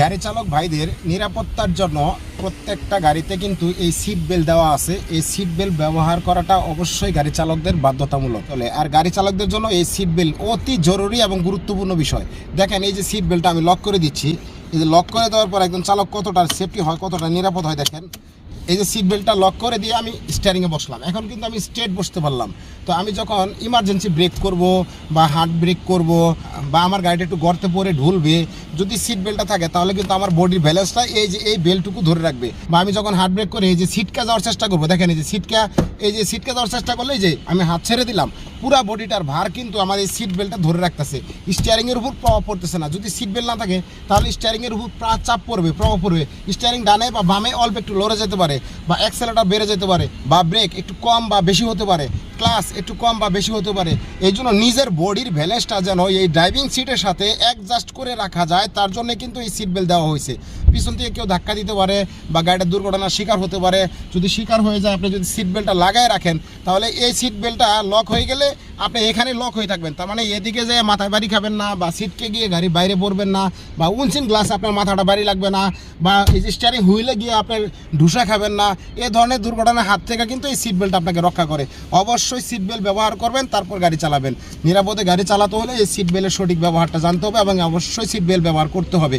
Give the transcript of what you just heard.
গাড়ি চালক ভাইদের নিরাপত্তার জন্য প্রত্যেকটা গাড়িতে কিন্তু এই সিট বেল্ট দেওয়া আছে। এই সিট বেল্ট ব্যবহার করাটা অবশ্যই গাড়ি চালকদের বাধ্যতামূলক। চলে আর গাড়ি চালকদের জন্য এই সিট বেল্ট অতি জরুরি এবং গুরুত্বপূর্ণ বিষয়। দেখেন, এই যে সিট বেল্টটা আমি লক করে দিচ্ছি। এই যে লক করে দেওয়ার পর একজন চালক কতটা সেফটি হয়, কতটা নিরাপদ হয়, দেখেন। এই যে সিট বেল্টটা লক করে দিয়ে আমি স্টিয়ারিংয়ে বসলাম। এখন কিন্তু আমি স্ট্রেট বসতে পারলাম। তো আমি যখন ইমার্জেন্সি ব্রেক করব বা হার্ট ব্রেক করব বা আমার গাড়িটা একটু গর্তে পরে ঢুলবে, যদি সিট বেল্টটা থাকে তাহলে কিন্তু আমার বডির ব্যালেন্সটা এই যে, এই বেল্টটুকু ধরে রাখবে। বা আমি যখন হার্ট ব্রেক করে এই যে সিটকা যাওয়ার চেষ্টা করব, দেখেন এই যে সিটকা, এই যে সিটকা যাওয়ার চেষ্টা করলে যে আমি হাত ছেড়ে দিলাম পুরা বডিটার ভার কিন্তু আমার এই সিট বেল্টটা ধরে রাখতেছে। স্টিয়ারিংয়ের উপর প্রভাব পড়তেছে না। যদি সিট বেল্ট না থাকে, তাহলে স্টিয়ারিংয়ের উপর প্রা- চাপ পড়বে, প্রভাব পড়বে। স্টিয়ারিং ডানে বা বামে অল্প একটু লড়ে যেতে পারে বা অ্যাক্সেলেটার বেড়ে যেতে পারে বা ব্রেক একটু কম বা বেশি হতে পারে। ক্লাস একটু কম বা বেশি হতে পারে। এই জন্য নিজের বডির ব্যালেন্সটা যেন এই ড্রাইভিং সিটের সাথে অ্যাডজাস্ট করে রাখা যায়, তার জন্য কিন্তু এই সিট বেল্ট দেওয়া হয়েছে। পিছন থেকে কেউ ধাক্কা দিতে পারে বা গাড়িটা দুর্ঘটনার শিকার হতে পারে। যদি শিকার হয়ে যায়, আপনি যদি সিট বেল্টটা লাগায় রাখেন, তাহলে এই সিট বেল্টটা লক হয়ে গেলে আপনি এখানে লক হয়ে থাকবেন। তার মানে এদিকে যে মাথায় বাড়ি খাবেন না, বা সিটকে গিয়ে গাড়ি বাইরে পড়বেন না, বা উনসিন গ্লাস আপনার মাথাটা বাড়ি লাগবে না, বা স্টিয়ারিং হুইলে গিয়ে আপনার ঢুসা খাবেন না, এ ধরনের দুর্ঘটনার হাত থেকে কিন্তু এই সিট বেল্ট আপনাকে রক্ষা করে। অবশ্যই সিট বেল্ট ব্যবহার করবেন, তারপর গাড়ি চালাবেন। নিরাপদে গাড়ি চালাতে হলে এই সিট বেল্টের সঠিক ব্যবহারটা জানতে হবে এবং অবশ্যই সিট বেল্ট ব্যবহার করতে হবে।